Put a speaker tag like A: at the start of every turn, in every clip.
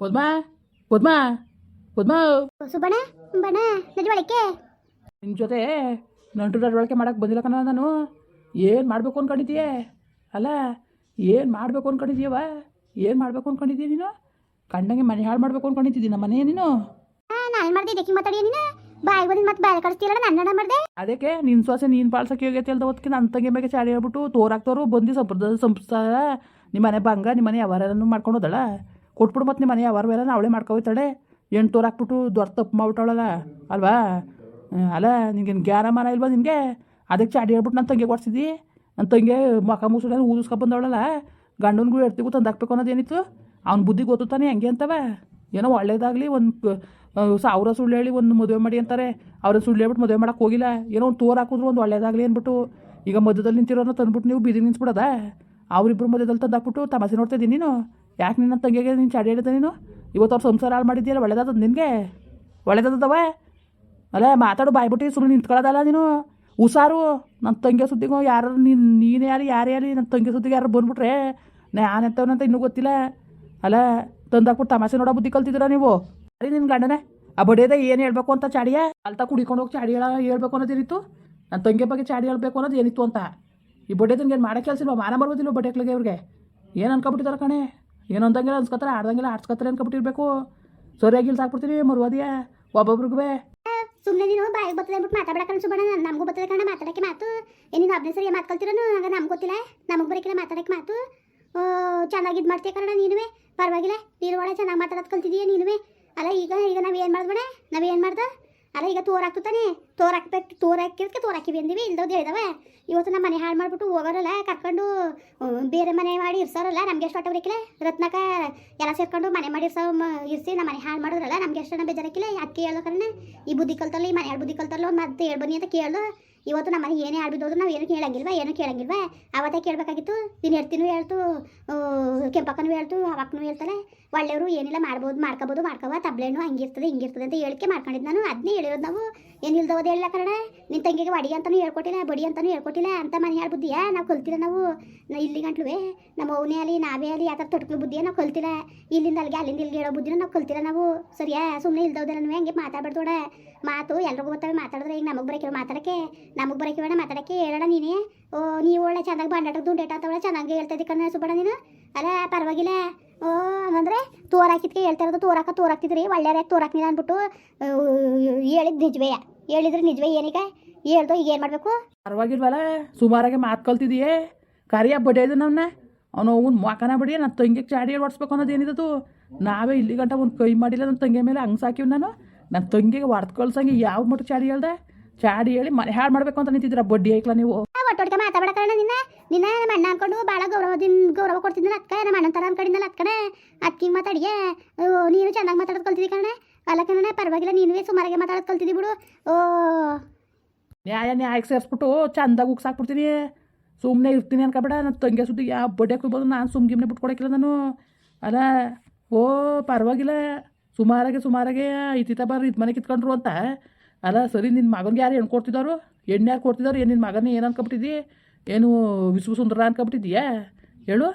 A: ಪದ್ಮಾ ಪದ್ಮಾ ಪದ್ಮಾ.
B: ಸುಬ್ಬಣ್ಣ ಬಣ್ಣ ನಜವಳಿಕೆ
A: ನಿನ್ನ ಜೊತೆ ನಂಟು ನಡವಳಿಕೆ ಮಾಡಕ್ಕೆ ಬಂದಿಲ್ಲ ಕಣ ನಾನು. ಏನು ಮಾಡಬೇಕು ಅಂದ್ಕೊಂಡಿದ್ದೀಯ ಅಲ್ಲ ಏನು ಮಾಡಬೇಕು ಅಂದ್ಕೊಂಡಿದ್ದೀಯವ ಏನು ಮಾಡಬೇಕು ಅಂದ್ಕೊಂಡಿದ್ದೀಯ ನೀನು? ಕಂಡಂಗೆ ಮನೆ ಹಾಳು ಮಾಡಬೇಕು ಅಂದ್ಕೊಂಡಿದ್ದೀನಿ ನಮ್ಮ ಮನೆ ನೀನು?
B: ನಾನು ಮಾಡ್ದೆ? ಇದಕ್ಕೆ ಮಾತಾಡಿ ನೀನು? ಬಾಯಿ ಮತ್ತೆ ಬಾಯಿ ಕಳಿಸ್ತೀರಲ್ಲ ನನ್ನ ಮಾಡ್ದೆ?
A: ಅದಕ್ಕೆ ನಿನ್ನ ಸೊಸೆ ನೀನು ಪಾಳ್ಸಕ್ಕೆ ಹೋಗೈತೆ ಅಲ್ದ ಹೊತ್ತಿಗೆ ನನ್ನ ತಂಗಿ ಬಗ್ಗೆ ಚಾಡಿ ಹೇಳ್ಬಿಟ್ಟು ತೋರಾಕ್ತವ್ರು ಬಂದು ಸಂಪ್ರದಾಯ ಸಂಸ್ಥಾನ ನಿಮ್ಮ ಮನೆ ಬಂಗ ನಿಮ್ಮ ಮನೆ ಮಾಡ್ಕೊಂಡು ಹೋದಳ. ಕೊಟ್ಬಿಡು ಮತ್ತೆ ನಿಮ್ಮ ಮನೆ ಎಲ್ಲ ಅವಳೇ ಮಾಡ್ಕೋತಾಳೆ ಎಂಟು ತೋರ್ ಹಾಕ್ಬಿಟ್ಟು ದೊಡ್ಡ ತಪ್ಪು ಮಾಡ್ಬಿಟ್ಟವಳಲ್ಲ ಅಲ್ವಾ? ಅಲ್ಲ ಏನು ಗ್ಯಾರ ಮನ ಇಲ್ವಾ ನಿನಗೆ? ಅದಕ್ಕೆ ಚಾಡಿ ಹೇಳ್ಬಿಟ್ಟು ನನ್ನ ತಂಗಿಗೆ ಕೊಡ್ಸಿದ್ದಿ ನನ್ನ ತಂಗಿ ಮಕ ಮುಸುಡ ಊದಿಸ್ಕೊಂಡು ಬಂದವಳಲ್ಲ? ಗಂಡನಿಗೂ ಎಡ್ತಿಗೂ ತಂದು ಹಾಕ್ಬೇಕು ಅನ್ನೋದೇನಿತ್ತು ಅವ್ನ ಬುದ್ಧಿ ಗೊತ್ತಾನೆ ಹಂಗೆ ಅಂತವ? ಏನೋ ಒಳ್ಳೇದಾಗಲಿ, ಒಂದು ಸಾವಿರ ಸುಳ್ಳು ಹೇಳಿ ಒಂದು ಮದುವೆ ಮಾಡಿ ಅಂತಾರೆ. ಅವ್ರ ಸುಳ್ಳು ಹೇಳ್ಬಿಟ್ಟು ಮದುವೆ ಮಾಡೋಕೆ ಹೋಗಿಲ್ಲ. ಏನೋ ಒಂದು ತೋರ್ ಹಾಕಿದ್ರು ಒಂದು ಒಳ್ಳೇದಾಗಲಿ ಅಂದ್ಬಿಟ್ಟು. ಈಗ ಮಧ್ಯದಲ್ಲಿ ನಿಂತಿರೋನ ತಂದ್ಬಿಟ್ಟು ನೀವು ಬೀದಿ ನಿಂತ್ಬಿಡೋದಾ? ಅವರಿಬ್ಬರು ಮಧ್ಯದಲ್ಲಿ ತಂದು ಹಾಕ್ಬಿಟ್ಟು ತಮಾಷೆ ನೋಡ್ತಿದ್ದೀನಿ ನೀನು? ಯಾಕೆ ನಿನ್ನ ತಂಗಿಗೆ ನೀನು ಚಾಡಿ ಹೇಳಿದೆ ನೀನು? ಇವತ್ತು ಅವ್ರ ಸಂಸಾರ ಹಾಳು ಮಾಡಿದ್ದೀಯಲ್ಲ ಒಳ್ಳೇದಾದ ನಿನಗೆ? ಒಳ್ಳೇದಾದವ ಅಲ್ಲ ಮಾತಾಡು ಬಾಯ್ಬಿಟ್ಟು ಸುಮ್ಮನೆ ನಿಂತ್ಕೊಳ್ಳೋದಲ್ಲ ನೀನು? ಹುಷಾರು ನನ್ನ ತಂಗಿ ಸುದ್ದಿಗೂ, ಯಾರು ನೀನು ನೀನು ಯಾರು, ಯಾರೇ ಯಾರು ನನ್ನ ತಂಗಿ ಸುದ್ದಿಗೆ ಯಾರು ಬಂದ್ಬಿಟ್ರೆ? ನಾನು ಎಂಥವನಂತ ಇನ್ನೂ ಗೊತ್ತಿಲ್ಲ. ಅಲ್ಲ, ತಂದಾಕ್ಬಿಟ್ಟು ತಮಾಷೆ ನೋಡೋ ಬುದ್ಧಿ ಕಲ್ತಿದ್ದೀರಾ ನೀವು? ಅರಿ ನಿನ್ನ ಗಂಡನೇ, ಆ ಬಡಿಯದ ಏನು ಹೇಳ್ಬೇಕು ಅಂತ ಚಾಡಿಯ? ಅಲ್ತಾ ಕುಡಿಕೊಂಡು ಹೋಗಿ ಚಾಡಿ ಹೇಳ ಹೇಳ್ಬೇಕು ಅನ್ನೋದೇನಿತ್ತು ನನ್ನ ತಂಗಿ ಬಗ್ಗೆ ಚಾಡಿ ಹೇಳ್ಬೇಕು ಅನ್ನೋದು ಏನಿತ್ತು ಅಂತ? ಈ ಬಡ್ಡೆದನ್ಗೆ ಏನು ಮಾಡೋ ಕೆಲಸ ಇಲ್ವಾ? ಮಾನ ಬರ್ಬೋದಿಲ್ಲ ಬಡ್ಡೆಕ್ಳಿಗೆ ಇವ್ರಿಗೆ? ಏನು ಅನ್ಕೊಬಿಟ್ಟಿದ್ದಾರೆ ಕಣೆ? ಏನು ಅಂದಂಗಿಲ್ಲ ಅನ್ಸ್ಕೊತಾರೆ, ಆಡ್ದಂಗಿಲ್ಲ ಆಡ್ಸ್ಕೊತಾರೆ ಅನ್ಕೊಬಿಟ್ಟಿರ್ಬೇಕು ಸರಿಯಾಗಿ ಸಾಕ್ಬಿಡ್ತೀನಿ ಮರುವಾದಿಯ. ಒಬ್ಬೊಬ್ರಿಗೂ
B: ಸುಮ್ಮನೆ ನೀನು ಬಾಯಿಗೆ ಬರ್ತದೆ ಅಂದ್ಬಿಟ್ಟು ಮಾತಾಡಕ್ಕೆ ಸುಮ್ಮನೆ ನಮಗೂ ಬರ್ತದೆ ಕಣ ಮಾತಾಡಕ್ಕೆ ಮಾತು. ಏನಿನು ಒಬ್ಬನೇ ಸರಿ ಮಾತ್ಕೊಳ್ತಿರೋನು ಹಂಗ ನಮ್ಗೆ ಗೊತ್ತಿಲ್ಲ, ನಮಗೆ ಬರೋಕಿಲ್ಲ ಮಾತಾಡಕ್ಕೆ ಮಾತು. ಚೆನ್ನಾಗಿ ಇದು ಮಾಡ್ತೀಯ ಕಣ ನೀನುವೆ. ಪರವಾಗಿಲ್ಲ, ನೀನು ಒಳ್ಳೆ ಚೆನ್ನಾಗಿ ಮಾತಾಡೋದು ಕಲ್ತಿದೀಯ ನೀನುವೆ. ಅಲ್ಲ, ಈಗ ಈಗ ನಾವು ಏನು ಮಾಡಿದ್ಬೇಡ ನಾವು ಏನು ಮಾಡ್ದ? ಅಲ್ಲ ಈಗ ತೋರಾಕ್ತಾನೆ ಹಾಕ್ತು ತಾನೆ ತೋರ್ ಹಾಕ್ಬೇಕು ತೋರ್ ಹಾಕಿದಕ್ಕೆ ತೋರ್ ಹಾಕಿವಿ ಅಂದಿವಿ. ಇಲ್ದವ್ದು ಹೇಳಿದವ ಇವತ್ತು ನಮ್ಮ ಮನೆ ಹಾಳು ಮಾಡ್ಬಿಟ್ಟು ಹೋಗೋರಲ್ಲ, ಕರ್ಕೊಂಡು ಬೇರೆ ಮನೆ ಮಾಡಿ ಇರ್ಸೋರಲ್ಲ, ನಮ್ಗೆ ಎಷ್ಟು ಹೊಟ್ಟೆ ಬರೀಕಿಲ್ಲ ರತ್ನಕ ಎಲ್ಲ ಸೇರ್ಕೊಂಡು ಮನೆ ಮಾಡಿ ಇರ್ಸೋ ಇರಿಸಿ ನಮ್ಮ ಮನೆ ಹಾಳು ಮಾಡಿದ್ರಲ್ಲ, ನಮ್ಗೆ ಎಷ್ಟು ಬೇಜಾರಕ್ಕಿಲ್ಲ ಅದಕ್ಕೆ ಕಾರಣ ಈ ಬುದ್ಧಿ ಕಲ್ತಲ್ಲ, ಈ ಮನೆ ಹಾಳು ಬುದ್ಧಿ ಕಲ್ತಲ್ಲ, ಮತ್ತೆ ಹೇಳ್ಬನಿ ಅಂತ ಕೇಳ್ದು ಇವತ್ತು ನಮ್ಮ ಮನೆಗೆ ಏನೇ ಆಡ್ಬಿದ್ದೋದ್ರು ನಾವು ಏನು ಕೇಳಂಗಿಲ್ವಾ ಏನು ಕೇಳಂಗಿಲ್ವಾ? ಅವತ್ತೇ ಕೇಳಬೇಕಾಗಿತ್ತು, ನೀನು ಹೇಳ್ತೀನೂ ಹೇಳ್ತು ಕೆಂಪಕ್ಕನೂ ಹೇಳ್ತು ಅವಕ್ಕನೂ ಹೇಳ್ತಾರೆ ಒಳ್ಳೆಯವರು ಏನಿಲ್ಲ, ಮಾಡ್ಬೋದು, ಮಾಡ್ಕೋಬೋದು, ಮಾಡ್ಕೋವ ತಬ್ಲೆಣ್ಣು ಹಂಗಿರ್ತದೆ, ಹಿಂಗಿರ್ತದೆ ಅಂತ ಹೇಳಿಕೆ ಮಾಡ್ಕೊಂಡಿದ್ದು ನಾನು. ಅದನ್ನೇ ಹೇಳಿರೋದು ನಾವು. ಏನಿಲ್ದವದು ಎಲ್ಲ ಕನ್ನಡ? ನಿನ್ನ ತಂಗಿಗೆ ಬಡಿ ಅಂತಲೂ ಹೇಳ್ಕೊಟ್ಟಿಲ್ಲ, ಬಡಿ ಅಂತಲೂ ಹೇಳ್ಕೊಟ್ಟಿಲ್ಲ, ಅಂತ ಮನೆ ಹಾಳು ಬುದ್ಧಿಯ? ನಾವು ಕಲ್ತಿಲ್ಲ ನಾವು. ಇಲ್ಲಿ ಗಂಟ್ಲುವೆ ನಮ್ಮ ಅವನೇ ಆಗಲಿ ನಾವೇ ಆಗಲಿ ಯಾವ ಥರ ತೊಟ್ಲು ಬುದ್ಧಿಯ ನಾವು ಕಲ್ತಿಲ್ಲ. ಇಲ್ಲಿಂದ ಅಲ್ಲಿಗೆ ಅಲ್ಲಿಂದ ಇಲ್ಲಿಗೆ ಹೇಳೋ ಬುದ್ಧಿನ ನಾವು ಕಲ್ತಿಲ್ಲ ನಾವು. ಸರಿಯಾ? ಸುಮ್ಮನೆ ಇಲ್ದವ್ದೆಲ್ಲ ಹಂಗೆ ಮಾತಾಡ್ಬೇಡ್ದೋಡ ಮಾತು ಎಲ್ರಿಗೂ ಗೊತ್ತವೆ, ಮಾತಾಡಿದ್ರೆ ಈಗ ನಮಗೆ ಬರೋಕಿರೋ ಮಾತಾಡಕ್ಕೆ? ನಮಗೆ ಬರೋಕಿರೋಣ ಮಾತಾಡಕ್ಕೆ? ಹೇಳೋಣ ನೀನೇ. ಓ, ನೀವು ಒಳ್ಳೆ ಚೆನ್ನಾಗಿ ಬಂಡಾಟ ದುಂಡೇಟ ಅಂತ ಒಳ್ಳೆ ಚೆನ್ನಾಗಿ ಹೇಳ್ತಾ ಕಣ್ಣು ಸುಬ್ಬಣ್ಣ ನೀನು? ಅಲ್ಲ, ಪರವಾಗಿಲ್ಲ. ಓ, ಹಂಗಂದ್ರೆ ತೋರಾಕಿದ್ಕೆ ಹೇಳ್ತಾ ಇರೋದು, ತೋರಾಕ ತೋರಾಕ್ತಿದ್ರಿ ಒಳ್ಳೆಯ ತೋರ್ ಅಂದ್ಬಿಟ್ಟು ಹೇಳಿದ್ ನಿಜವೇ. ಹೇಳಿದ್ರೆ ನಿಜವೇ ಏನೀಗ? ಹೇಳ್ದು ಈಗ ಏನು ಮಾಡಬೇಕು?
A: ಪರವಾಗಿಲ್ವಲ್ಲ ಸುಮಾರಾಗೆ ಮಾತು ಕಲ್ತಿದೀಯೇ? ಕರಿಯ ಬಡಿಯೋದು ನಮ್ಮನ್ನ ಅವನು ಅವ್ನ ಮಾಕನ ಬಿಡಿ ನನ್ನ ತಂಗಿಗೆ ಚಾಡಿ ಹೊಡ್ಸ್ಬೇಕು ಅನ್ನೋದು ಏನಿದದು? ನಾವೇ ಇಲ್ಲಿ ಗಂಟ ಒಂದು ಕೈ ಮಾಡಿಲ್ಲ ನನ್ನ ತಂಗಿ ಮೇಲೆ ಹಂಗೆ ಸಾಕಿವ್ ನಾನು? ನನ್ನ ತಂಗಿಗೆ ಹೊಡ್ದು ಕಳ್ಸಂಗೆ ಯಾವ ಮಟ್ಟ ಚಾಡಿ ಹೇಳ್ದೆ? ಚಾಡಿ ಹೇಳಿ ಮನೆ ಹಾಳು ಮಾಡಬೇಕು ಅಂತ ನಿಂತಿದ್ರ ಬಡ್ಡಿ ಐಕ್ಲ ನೀವು?
B: ಒಟ್ಟೊಟ್ಟಿಗೆ ಮಾತಾಡ ಕಾರಣ ನಿನ್ನ ನಿನ್ನ ನಮ್ಮ ಅಣ್ಣ ಅನ್ಕೊಂಡು ಭಾಳ ಗೌರವದಿಂದ ಗೌರವ ಕೊಡ್ತಿದ್ದ ಅಕ್ಕ ನಮ್ಮ ಅಣ್ಣನ ಥರ ಅನ್ಕೊಂಡಿದ್ದಲ್ಲ ಅತ್ಕಡೆ ಅದಕ್ಕೆ ಮಾತಾಡಿಗೆ ನೀನು ಚೆನ್ನಾಗಿ ಮಾತಾಡೋದು ಕಲ್ತಿದ್ದಿ ಕಣ ಅಲ್ಲ ಪರವಾಗಿಲ್ಲ, ನೀನುವೇ ಸುಮಾರಾಗೆ ಮಾತಾಡೋದು ಕಲ್ತಿದ್ದಿ ಬಿಡು. ಓ.
A: ನ್ಯಾಯ ನ್ಯಾಯಕ್ಕೆ ಸೇರಿಸ್ಬಿಟ್ಟು ಚಂದಾಗಿ ಉಗ್ಸಾಕ್ಬಿಡ್ತೀನಿ ಸುಮ್ಮನೆ ಇರ್ತೀನಿ ಅನ್ಕೊಬೇಡ ನನ್ನ ತಂಗಿ ಸುದ್ದಿ ಯಾವ ಬಡ್ಡೆಗೆ ಹೋಗ್ಬೋದು, ನಾನು ಸುಮ್ಗಿಮ್ನೆ ಬಿಟ್ಕೊಡಕ್ಕಿಲ್ಲ ನಾನು. ಅಲ್ಲ, ಓ, ಪರವಾಗಿಲ್ಲ. ಸುಮಾರಾಗೆ ಸುಮಾರಾಗೆ ಇತ್ತಿತ್ತ ಬರ್ರಿ ಇದು ಮನೆ ಕಿತ್ಕೊಂಡ್ರು ಅಂತ. ಅಲ್ಲ, ಸರಿ ನಿನ್ನ ಮಗನಿಗೆ ಯಾರು ಹೆಣ್ಣು ಕೊಡ್ತಿದ್ದಾರೋ ಹೆಣ್ಣು ಯಾರು ಕೊಡ್ತಿದ್ದವ್ರು ಏನು ನಿನ್ನ ಮಗನೇ ಏನು ಅನ್ಕೊಬಿಟ್ಟಿದ್ದಿ? ಏನು ವಿಶ್ವ ಸುಂದರ ಅನ್ಕೊಬಿಟ್ಟಿದ್ದೀಯಾ? ಹೇಳು.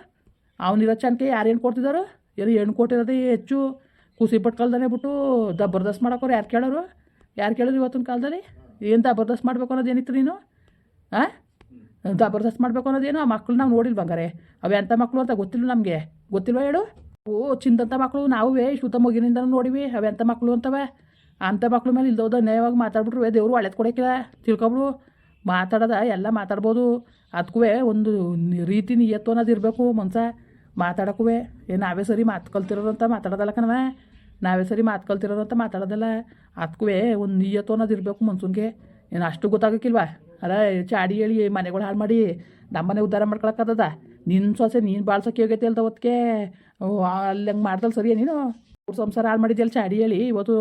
A: ಅವನಿರೋ ಚನ್ಕೆ ಯಾರು ಹೆಣ್ಣು ಕೊಡ್ತಿದ್ದಾರು ಏನು ಹೆಣ್ಣು ಕೊಟ್ಟಿರೋದೇ ಹೆಚ್ಚು. ಖುಷಿ ಪಟ್ಟು ಕಾಲದಲ್ಲೇ ಬಿಟ್ಟು ಜಬರ್ದಸ್ತ್ ಮಾಡೋಕ್ಕೋರು ಯಾರು ಕೇಳೋರು? ಯಾರು ಕೇಳೋರು ಇವತ್ತಿನ ಕಾಲದಲ್ಲಿ? ಏನು ಜಬರ್ದಸ್ತ್ ಮಾಡಬೇಕು ಅನ್ನೋದು ಏನಿತ್ತು ನೀನು? ಹಾಂ ಜಬರ್ದಸ್ತ್ ಮಾಡಬೇಕು ಅನ್ನೋದೇನು ಆ ಮಕ್ಳು ನಾವು ನೋಡಿಲ್ಲ ಬಂಗಾರೆ ಅವು ಎಂಥ ಮಕ್ಕಳು ಅಂತ ಗೊತ್ತಿಲ್ಲ ನಮಗೆ? ಗೊತ್ತಿಲ್ವ ಹೇಳು? ಓ ಚಿಂದಂಥ ಮಕ್ಕಳು ನಾವೇ ಶುತ ಮಗಿನಿಂದ ನೋಡಿವಿ. ಅವೆಂಥ ಮಕ್ಕಳು ಅಂತವೆ? ಅಂಥ ಮಕ್ಕಳ ಮೇಲೆ ಇಲ್ದೋದ ನ್ಯಾಯವಾಗಿ ಮಾತಾಡ್ಬಿಟ್ರು. ದೇವ್ರು ಒಳ್ಳೆದು ಕೊಡೋಕ್ಕಿಲ್ಲ. ತಿಳ್ಕೊಬಿಡು. ಮಾತಾಡೋದ ಎಲ್ಲ ಮಾತಾಡ್ಬೋದು. ಅದಕ್ಕೂ ಒಂದು ರೀತಿ ನಿಯತ್ತು ಅನ್ನೋದು ಇರಬೇಕು ಮನ್ಸ. ಮಾತಾಡಕ್ಕೂ ಏ, ನಾವೇ ಸರಿ ಮಾತು ಕಲ್ತಿರೋದಂತ ಮಾತಾಡೋದಲ್ಲ ಕಣವ ನಾವೇ ಸರಿ ಮಾತು ಕಲ್ತಿರೋರು ಅಂತ ಮಾತಾಡೋದಲ್ಲ. ಅದಕ್ಕೂ ಒಂದು ನಿಯತ್ತು ಅನ್ನೋದು ಇರಬೇಕು ಮನ್ಸೂನ್ಗೆ. ಏನು ಅಷ್ಟು ಗೊತ್ತಾಗಕ್ಕಿಲ್ವಾ? ಅಲ್ಲ ಚಾಡಿ ಹೇಳಿ ಮನೆಗಳು ಹಾಳು ಮಾಡಿ. ನಮ್ಮನೆ ಉದ್ಧಾರ ಮಾಡ್ಕೊಳಕ್ಕದ ನಿನ್ನ ಸೊಸೆ ನೀನು ಬಾಳ್ಸೋಕೆ ಹೋಗೈತೆ ಅಲ್ದ ಹೊತ್ತಿಗೆ ಅಲ್ಲಿ ಹಂಗೆ ಮಾಡ್ದಲ್ಲ ಸರಿಯೇ ನೀನು? ಅವ್ರ ಸಂಸಾರ ಹಾಳು ಮಾಡಿದ್ಯಲ್ಲ ಚಾಡಿ ಹೇಳಿ. ಇವತ್ತು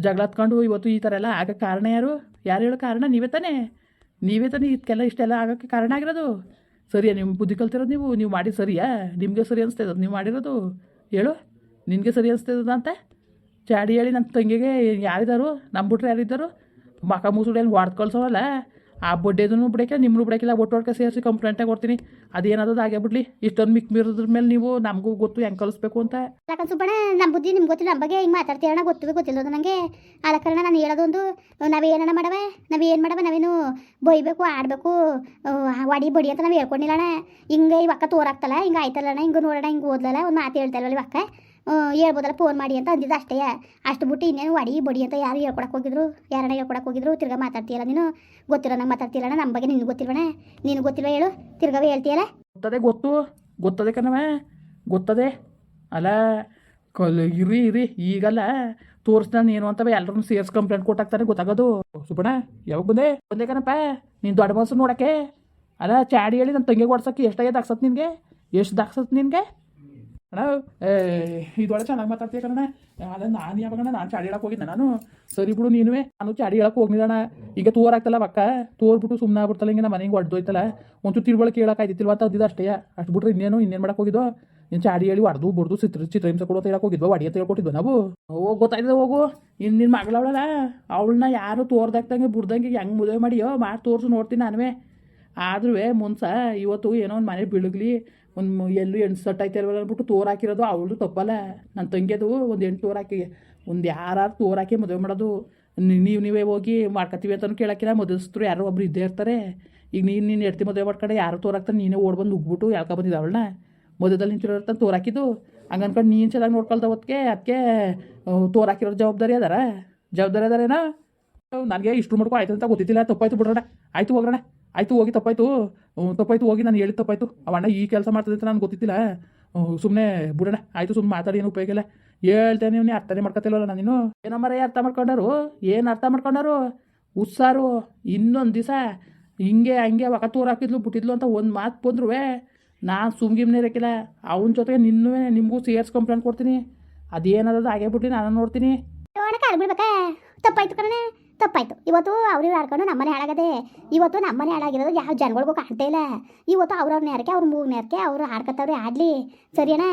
A: ಜಗಳ ಹತ್ಕೊಂಡು ಇವತ್ತು ಈ ಥರ ಎಲ್ಲ ಆಗಕ್ಕೆ ಕಾರಣ ಯಾರು? ಯಾರು ಹೇಳೋ ಕಾರಣ ನೀವೇ ತಾನೇ. ನೀವೇ ತಾನೇ ಇದಕ್ಕೆಲ್ಲ ಇಷ್ಟೆಲ್ಲ ಆಗೋಕ್ಕೆ ಕಾರಣ ಆಗಿರೋದು. ಸರಿಯಾ ನಿಮ್ಮ ಬುದ್ಧಿ ಕಲ್ತಿರೋದು ನೀವು ನೀವು ಮಾಡಿ ಸರಿಯಾ? ನಿಮಗೆ ಸರಿ ಅನಿಸ್ತಾ ನೀವು ಮಾಡಿರೋದು ಹೇಳು. ನಿನಗೆ ಸರಿ ಅನಿಸ್ತದ ಅಂತ? ಚಾಡಿ ಹೇಳಿ ನನ್ನ ತಂಗಿಗೆ ಯಾರಿದ್ದಾರು ನಂಬಿಟ್ರೆ ಯಾರಿದ್ದಾರು ಮಕ ಮುಸುಡೇನು ಹೊಡ್ದು ಕಳ್ಸೋವಲ್ಲ. ಆ ಬಡ್ಡೆದೂ ಬಿಡಕ್ಕೆ ನಿಮ್ಮನ್ನು ಬಿಡಕ್ಕಿಲ್ಲ ಒಟ್ಟು ಒಟ್ಟಿಗೆ ಸೇರಿಸಿ ಕಂಪ್ಲೇಂಟಾಗಿ ಕೊಡ್ತೀನಿ. ಅದೇನದ ಆಗೇ ಬಿಡ್ಲಿ, ಇಷ್ಟೊಂದು ಮಿಕ್ ಮೀರಿದ್ರ ಮೇಲೆ ನೀವು ನಮಗೂ ಗೊತ್ತು ಹೆಂಗೆ ಕಲಿಸ್ಬೇಕು ಅಂತ.
B: ಯಾಕಂದ್ರೆ ಸುಬ್ಬಣ್ಣ ನಮ್ಮ ಬುದ್ಧಿ ನಿಮ್ಗೆ ಗೊತ್ತಿಲ್ಲ ನಮ್ಮ ಬಗ್ಗೆ ಹಿಂಗೆ ಮಾತಾಡ್ತೀರಣ್ಣ ಗೊತ್ತಿದೆ ಗೊತ್ತಿಲ್ಲ ನನಗೆ ಆದ ಕಾರಣ ನಾನು ಹೇಳೋದೊಂದು ನಾವೇನಣ್ಣ ಮಾಡವೆ? ನಾವೇನು ಮಾಡವೆ? ನಾವೇನು ಬೈಬೇಕು, ಆಡಬೇಕು ವಡಿ ಬಡಿ ಅಂತ ನಾವು ಹೇಳ್ಕೊಂಡಿಲ್ಲ ಅಣ್ಣ. ಹಿಂಗೆ ಈ ಅಕ್ಕ ತೋರಾಗ್ತಲ್ಲ ಹಿಂಗೆ ಆಯ್ತಲ್ಲಣ್ಣ ಹಿಂಗೆ ನೋಡೋಣ, ಹಿಂಗೆ ಓದ್ಲಲ್ಲ, ಒಂದು ಮಾತು ಹೇಳ್ತಾ ಇಲ್ವಲ್ಲ ಅಕ್ಕ ಹೇಳ್ಬೋದಲ್ಲ ಫೋನ್ ಮಾಡಿ ಅಂತ ಅಂದಿದ್ದು ಅಷ್ಟೇ. ಅಷ್ಟು ಬಿಟ್ಟು ಇನ್ನೇನು ವಡಿ ಬಡಿ ಅಂತ ಯಾರು ಹೇಳ್ಕೊಡಕ್ಕೆ ಹೋಗಿದ್ರು? ಯಾರನ್ನ ಹೇಳ್ಕೊಡಕ್ಕೆ ಹೋಗಿದ್ರು? ತಿರ್ಗಾ ಮಾತಾಡ್ತೀಯಲ್ಲ ನೀನು? ಗೊತ್ತಿರೋ ನಂಗೆ ಮಾತಾಡ್ತೀಯಲ್ಲ ನಮ್ಮ ಬಗ್ಗೆ ನಿನ್ಗೆ ಗೊತ್ತಿಲ್ವಣ ನೀನು ಗೊತ್ತಿಲ್ವ ಹೇಳು? ತಿರ್ಗವೇ ಹೇಳ್ತೀಯಲ್ಲ?
A: ಗೊತ್ತದೆ, ಗೊತ್ತು. ಗೊತ್ತದೆ ಕಣವ ಗೊತ್ತದೆ. ಅಲ್ಲ, ಕಲ್ ಇರಿ ಇರಿ ಈಗಲ್ಲ ತೋರಿಸ್ದ ನೀನು ಅಂತವ? ಎಲ್ಲರೂ ಸೇರ್ಸ್ ಕಂಪ್ಲೇಂಟ್ ಕೊಟ್ಟಾಗ್ತಾನೆ ಗೊತ್ತಾಗೋದು. ಸುಬಣ ಯಾವಾಗ ಬಂದೆ? ಬಂದೆ ಕಣಪ್ಪ. ನೀನು ದೊಡ್ಡ ಮನಸ್ಸು ನೋಡಕ್ಕೆ. ಅಲ್ಲ, ಚಾಡಿ ಹೇಳಿ ನನ್ನ ತಂಗಿ ಕೊಡ್ಸಕ್ಕೆ ಎಷ್ಟಾಗ್ಯದ ಹಾಕ್ಸತ್ ನಿನಗೆ? ಎಷ್ಟು ದಾಕ್ಸತ್ ನಿನಗೆ? ಅಣ್ಣ, ಏ ಇದೊಳೆ ಚೆನ್ನಾಗಿ ಮಾತಾಡ್ತೀಯ ಕಣ ಅಲ್ಲ, ನಾನು ಯಾವಾಗಣ್ಣ ನಾನು ಚಾಡಿ ಹೇಳಕ್ಕೆ ಹೋಗಿದ್ದೆ, ನಾನು. ಸರಿ ಬಿಡು, ನೀನುವೆ. ನಾನು ಚಾಡಿ ಹೇಳಕ್ಕೆ ಹೋಗಿದ್ದಣ್ಣ ಈಗ ತೋರ್ ಆಗ್ತಲ್ಲ ಬಕ್ಕ ತೋರ್ಬಿಟ್ಟು ಸುಮ್ಮನೆ ಆಗ್ಬಿಡ್ತಲ್ಲ, ಹಿಂಗೆ ನಮ್ಮ ಮನೆಗೆ ಹೊಡ್ದೋಯ್ತಲ್ಲ ಒಂಚೂರು ತಿಳುವಳಿಕೆ ಹೇಳಕ್ಕೆ ಆಯ್ತಿಲ್ವ ಅಂತ ಅಂದಿದ್ದು ಅಷ್ಟೇ. ಅಷ್ಟು ಬಿಟ್ರೆ ಇನ್ನೇನು ಇನ್ನೇನು ಮಾಡಕ್ಕೆ ಹೋಗಿದ್ದು ನೀನು ಚಾಡಿ ಹೇಳಿ ಹೊಡೆದು ಬಡ್ದು, ಚಿತ್ರ ಚಿತ್ರಹಿಂಸೆ ಕೊಡು ಅಂತ ಹೇಳಕ್ಕೆ ಹೋಗಿದ್ವ? ಹೊಡಿ ಅಂತ ಹೇಳ್ಕೊಟ್ಟಿದ್ವ ನಾವು? ಓ, ಗೊತ್ತಾಯ್ತದೆ, ಹೋಗು. ಇನ್ನು ನಿನ್ನ ಮಗಳವಳಲ್ಲ. ಅವಳನ್ನ ಯಾರು ತೋರ್ದಾಗ್ತಂಗೆ ಬಿಡ್ದಂಗೆ ಹೆಂಗೆ ಮದುವೆ ಮಾಡಿಯೋ? ಮಾಡಿ ತೋರಿಸು, ನೋಡ್ತೀನಿ ನಾನುವೇ. ಆದ್ರೂ ಮುನ್ಸ, ಇವತ್ತು ಏನೋ ಒಂದು ಮನೆ ಬೀಳಗ್ಲಿ, ಒಂದು ಎಲ್ಲೂ ಎಂಟು ಸಟ್ ಐತೆ ಅಲ್ವಲ್ಲ ಅಂದ್ಬಿಟ್ಟು ತೋರ್ ಹಾಕಿರೋದು ಅವಳು ತಪ್ಪಲ್ಲ. ನನ್ನ ತಂಗಿಯದು ಒಂದು ಎಂಟು ತೋರ್ ಹಾಕಿ, ಒಂದು ಯಾರು ತೋರ್ ಹಾಕಿ ಮದುವೆ ಮಾಡೋದು. ನೀವು, ನೀವೇ ಹೋಗಿ ಮಾಡ್ಕೊತೀವಿ ಅಂತಲೂ ಕೇಳಕ್ಕಿಲ್ಲ. ಮದುವೆಸ್ತರು ಯಾರೋ ಒಬ್ರು ಇದ್ದೇ ಇರ್ತಾರೆ. ಈಗ ನೀನು ನೀನು ಎಡ್ತಿ ಮದುವೆ ಮಾಡ್ಕೊಂಡು, ಯಾರು ತೋರ್ ಹಾಕ್ತಾರೆ ನೀನೇ ಓಡ್ ಬಂದು ಉಗ್ಬಿಟ್ಟು ಯಾಕೆ ಬಂದಿದ್ದ ಅವಳನ್ನ? ಮದುವೆದಲ್ಲಿ ನಿಂತಿರೋ ತೋರ್ ಹಾಕಿದ್ದು. ಹಂಗೆ ಅನ್ಕೊಂಡು ನೀನು ಚೆನ್ನಾಗಿ ನೋಡ್ಕೊಳ್ತಾ ಹೊತ್ತಿಗೆ ಅದಕ್ಕೆ ತೋರ್ ಹಾಕಿರೋ ಜವಾಬ್ದಾರಿ ಅದಾರ? ಜವಾಬ್ದಾರಿ ಅದಾರೇನಾ? ನನಗೆ ಇಷ್ಟು ಮಾಡ್ಕೊ ಆಯ್ತು ಅಂತ ಗೊತ್ತಿದ್ದಿಲ್ಲ, ತಪ್ಪಾಯ್ತು ಬಿಡೋಣ ಆಯ್ತು ಹೋಗ್ರಣ. ಆಯ್ತು, ಹೋಗಿ ತಪ್ಪಾಯ್ತು. ತಪ್ಪಾಯ್ತು, ಹೋಗಿ ನಾನು ಹೇಳಿದ ತಪ್ಪಾಯ್ತು. ಅವ ಅಣ್ಣ ಈ ಕೆಲಸ ಮಾಡ್ತದೆ ಅಂತ ನನಗೆ ಸುಮ್ಮನೆ ಬಿಡೋಣ. ಆಯ್ತು ಸುಮ್ಮನೆ ಮಾತಾಡಿ, ಏನು ಉಪಯೋಗ ಇಲ್ಲ. ಹೇಳ್ತೇನೆ ನೀವು ಅರ್ಥನೇ ಮಾಡ್ಕೊತಿಲ್ವಲ್ಲ ಏನಮ್ಮ ಮರ ಅರ್ಥ ಮಾಡ್ಕೊಂಡಾರು? ಏನು ಅರ್ಥ ಮಾಡ್ಕೊಂಡಾರು? ಉಸ್ಸಾರು ಇನ್ನೊಂದು ದಿವಸ ಹಿಂಗೆ, ಹಂಗೆ ಒಕ ತೂರು ಹಾಕಿದ್ಲು, ಬಿಟ್ಟಿದ್ಲು ಅಂತ ಒಂದು ಮಾತು ಬಂದ್ರು ನಾನು ಸುಮ್ಗಿಮ್ನೇ ಇರಕ್ಕಿಲ್ಲ ಅವನ ಜೊತೆಗೆ ನಿನ್ನೂ ನಿಮಗೂ ಸೇರ್ಸ್ ಕಂಪ್ಲೇಂಟ್ ಕೊಡ್ತೀನಿ. ಅದೇನದ ಆಗೇ ಬಿಟ್ಟು ನಾನು ನೋಡ್ತೀನಿ.
B: ತಪ್ಪಾಯ್ತು ತಪ್ಪಾಯ್ತು. ಇವತ್ತು ಅವ್ರಿವ್ರು ಆಡ್ಕೊಂಡು ನಮ್ಮನೆ ಹಾಳಾಗದೆ, ಇವತ್ತು ನಮ್ಮನೆ ಹಾಳಾಗಿರೋದು ಯಾವ ಜನಗಳಿಗೂ ಕಾಣ್ತಾ ಇಲ್ಲ. ಇವತ್ತು ಅವ್ರವ್ರ ನೇರಕ್ಕೆ ಅವ್ರ ಮೂರು ನೇರಕ್ಕೆ ಅವ್ರು ಆಡ್ಕೊತವ್ರೆ ಆಡ್ಲಿ ಸರಿಯಣ್ಣ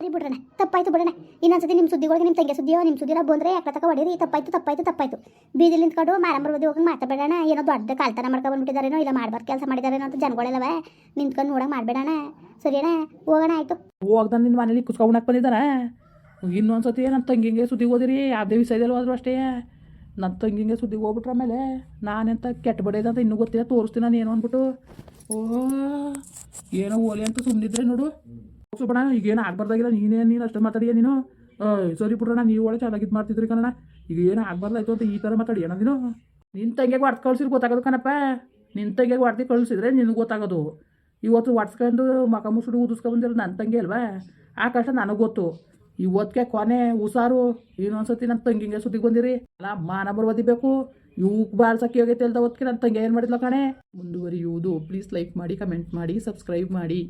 B: ಸರಿ ಬಿಡ್ರಣ ತಪ್ಪಾಯ್ತು ಬಿಡೋಣ ಇನ್ನೊಂದ್ಸತಿ ನಿಮ್ಮ ಸುದ್ದಿಗಳಿಗೆ ನಿಮ್ಮ ತಂಗಿ ಸುದ್ದಿಯೋ ನಿಮ್ಮ ಸುದ್ದಿನ ಬಂದರೆ ಯಾಕೆ ತಕ ಹೊಡೀರಿ? ತಪ್ಪಾಯ್ತು ತಪ್ಪಾಯ್ತು ತಪ್ಪಾಯ್ತು. ಬೀದಿಲಿ ನಿಂತ್ಕೊಂಡು ಮಾರಮ್ಮರ ಬದಿ ಹೋಗಿ ಮಾತಾಡಬೇಡಣ ಏನೋ ದೊಡ್ಡ ಕಾಲ್ತನ ಮಾಡ್ಕೊಂಡು ಬಂದ್ಬಿಟ್ಟಿದಾರೇನೋ, ಇಲ್ಲ ಮಾಡ್ಬಾರ್ದು ಕೆಲಸ ಮಾಡಿದಾರೇನೋ ಅಂತ ಜನಗಳೆಲ್ಲವ. ನಿಂತ್ಕೊಂಡು ನೋಡಂಗೆ ಮಾಡಬೇಡಣ ಸರಿಯಣ್ಣ ಹೋಗೋಣ, ಆಯ್ತು.
A: ಹೋಗ್ದ ನಿನ್ನ ಮನೇಲಿ ಕುಸ್ಕೊಂಡಕ್ಕೆ ಬಂದಿದ್ದಾರೆ? ಇನ್ನೊಂದು ಸತಿ ನನ್ನ ತಂಗಿಗೆ ಸುದ್ದಿಗೆ ಹೋದಿರಿ ಯಾವುದೇ ವಿಷಯದಲ್ಲಿ ಹೋದ್ರು ಅಷ್ಟೇ. ನನ್ನ ತಂಗಿಗೆ ಸುದ್ದಿಗೆ ಹೋಗ್ಬಿಟ್ರೆ ಆಮೇಲೆ ನಾನೆಂತ ಕೆಟ್ಟ ಅಂತ ಇನ್ನೂ ಗೊತ್ತಿಲ್ಲ, ತೋರಿಸ್ತೀನಿ ನಾನು ಏನು ಅಂದ್ಬಿಟ್ಟು. ಓ, ಏನೋ ಓಲೆ ಅಂತ ಸುಮ್ಮನಿದ್ರೆ ನೋಡು. ಸುಬ್ಬಣ್ಣ ಈಗೇನು ಆಗ್ಬಾರ್ದಾಗಿಲ್ಲ, ನೀನೇ, ನೀನು ಅಷ್ಟೇ ಮಾತಾಡಿಯ ನೀನು? ಸರಿ ಬಿಡ್ರಣ್ಣ ನೀವು ಒಳ್ಳೆ ಚೆನ್ನಾಗಿ ಇದು ಮಾಡ್ತಿದ್ರಿ ಕಣ ಈಗ ಏನು ಆಗ್ಬಾರ್ದಾಯ್ತು ಅಂತ ಈ ಥರ ಮಾತಾಡಿಯಣ್ಣ ನೀನು? ನಿನ್ನ ತಂಗಿಗೆ ಹೊಡ್ದು ಕಳ್ಸಿದ್ರೆ ಗೊತ್ತಾಗೋದು ಕಣಪ್ಪ. ನಿನ್ನ ತಂಗಿಗೆ ಹೊಡ್ದು ಕಳಿಸಿದ್ರೆ ನಿನಗೆ ಗೊತ್ತಾಗೋದು. ಇವತ್ತು ಹೊಡ್ಸ್ಕೊಂಡು ಮಕ ಮುಸುಡು ಊದಿಸ್ಕೊಂಡ್ಬಂದಿರೋ ನನ್ನ ತಂಗಿ ಅಲ್ವಾ? ಆ ಕಷ್ಟ ನನಗೆ ಗೊತ್ತು. ಇವತ್ತಿಗೆ ಕೊನೆ ಹುಷಾರು. ಇನ್ನೊಂದ್ಸತಿ ನನ್ನ ತಂಗಿಂಗೆ ಸುದ್ದಿಗೆ ಬಂದಿರಿ? ಅಲ್ಲ, ಮಾನ ಬರ್ವದಿಬೇಕು ಇವ್ಗೆ ಸಕ್ಕಿ ಹೋಗೈತೆ ಅಲ್ದ ಹೊತ್ತಿಗೆ ನನ್ನ ತಂಗಿ ಏನು ಮಾಡಿದ್ಲ ಕಣೆ? ಮುಂದುವರಿಯುವುದು. ಪ್ಲೀಸ್ ಲೈಕ್ ಮಾಡಿ ಕಮೆಂಟ್ ಮಾಡಿ ಸಬ್ಸ್ಕ್ರೈಬ್ ಮಾಡಿ.